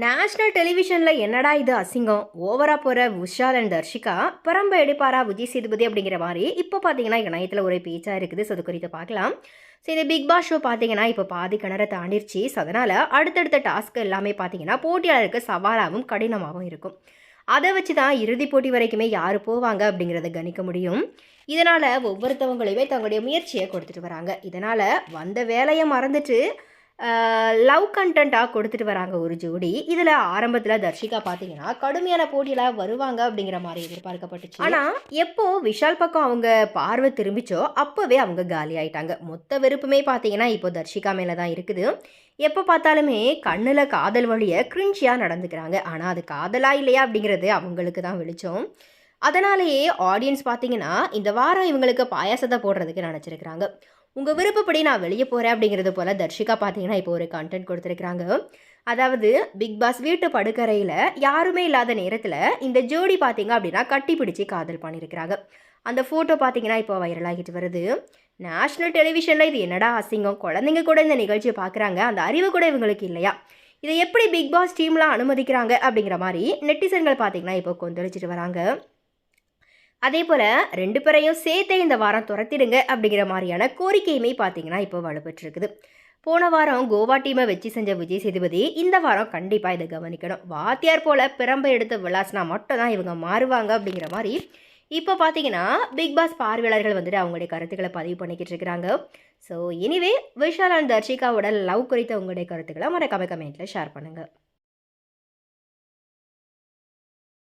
National டெலிவிஷனில் என்னடா இது அசிங்கம்? ஓவராக போகிற விஷால் அண்ட் தர்ஷிகா பரம்ப எடுப்பாரா விஜய் சேதுபதி அப்படிங்கிற மாதிரி இப்போ பார்த்தீங்கன்னா இணையத்தில் ஒரு பேச்சாக இருக்குது. ஸோ அது குறித்து பார்க்கலாம் ஸோ இந்த பிக் பாஸ் ஷோ பார்த்தீங்கன்னா இப்போ பாதி கிணற தாண்டிருச்சு. ஸோ அதனால் அடுத்தடுத்த டாஸ்க் எல்லாமே பார்த்தீங்கன்னா போட்டியாளருக்கு சவாலாகவும் கடினமாகவும் இருக்கும். அதை வச்சு தான் இறுதிப் போட்டி வரைக்குமே யார் போவாங்க அப்படிங்கிறத கணிக்க முடியும். இதனால் ஒவ்வொருத்தவங்களையுமே தங்களுடைய முயற்சியை கொடுத்துட்டு வராங்க. இதனால் வந்த வேலையை மறந்துட்டு லவ் கண்டென்ட்டாக கொடுத்துட்டு வராங்க ஒரு ஜோடி. இதில் ஆரம்பத்தில் தர்ஷிகா பார்த்தீங்கன்னா கடுமையான போட்டியில் வருவாங்க அப்படிங்கிற மாதிரி எதிர்பார்க்கப்பட்டுச்சு. ஆனால் எப்போ விஷால் பக்கம் அவங்க பார்வை திரும்பிச்சோ அப்போவே அவங்க காலி ஆயிட்டாங்க. மொத்த வெறுப்புமே பார்த்தீங்கன்னா இப்போ தர்ஷிகா மேலே தான் இருக்குது. எப்போ பார்த்தாலுமே கண்ணில் காதல் வழியை கிரிஞ்சியாக நடந்துக்கிறாங்க. ஆனால் அது காதலா இல்லையா அப்படிங்கிறது அவங்களுக்கு தான் வெளிச்சம். அதனாலேயே ஆடியன்ஸ் பார்த்தீங்கன்னா இந்த வாரம் இவங்களுக்கு பாயாசத்தை போடுறதுக்கு நினச்சிருக்கிறாங்க. உங்கள் விருப்பப்படி நான் வெளியே போகிறேன் அப்படிங்கிறது போல் தர்ஷிகா பார்த்தீங்கன்னா இப்போ ஒரு கண்டென்ட் கொடுத்துருக்குறாங்க. அதாவது பிக் பாஸ் வீட்டு படுக்கறையில் யாருமே இல்லாத நேரத்தில் இந்த ஜோடி பார்த்தீங்க அப்படின்னா கட்டி பிடிச்சி காதல் பண்ணியிருக்கிறாங்க அந்த ஃபோட்டோ பார்த்தீங்கன்னா இப்போ வைரலாகிட்டு வருது. நேஷ்னல் டெலிவிஷனில் இது என்னடா அசிங்கம்? குழந்தைங்க கூட இந்த நிகழ்ச்சியை பார்க்குறாங்க அந்த அறிவு கூட இவங்களுக்கு இல்லையா? இதை எப்படி பிக் பாஸ் டீம்லாம் அனுமதிக்கிறாங்க அப்படிங்கிற மாதிரி நெட்டிசன்கள் பார்த்தீங்கன்னா இப்போ கொந்தளிச்சிட்டு வராங்க. அதே போல் ரெண்டு பேரையும் சேர்த்தே இந்த வாரம் துரத்திடுங்க அப்படிங்கிற மாதிரியான கோரிக்கையுமே பார்த்தீங்கன்னா இப்போ வலுப்பெற்றிருக்குது. போன வாரம் கோவா டீமை வச்சு செஞ்ச விஜய் சேதுபதி இந்த வாரம் கண்டிப்பாக இதை கவனிக்கணும். வாத்தியார் போல் பிரம்பை எடுத்து விளாசினா மட்டும் தான் இவங்க மாறுவாங்க அப்படிங்கிற மாதிரி இப்போ பார்த்தீங்கன்னா பிக் பாஸ் பார்வையாளர்கள் வந்துட்டு அவங்களுடைய கருத்துக்களை பதிவு பண்ணிக்கிட்டு இருக்கிறாங்க. ஸோ எனிவே விஷால் அண்ட் தர்ஷிகாவோட லவ் குறித்த உங்களுடைய கருத்துக்களை மறக்காம கமெண்ட்டில் ஷேர் பண்ணுங்கள்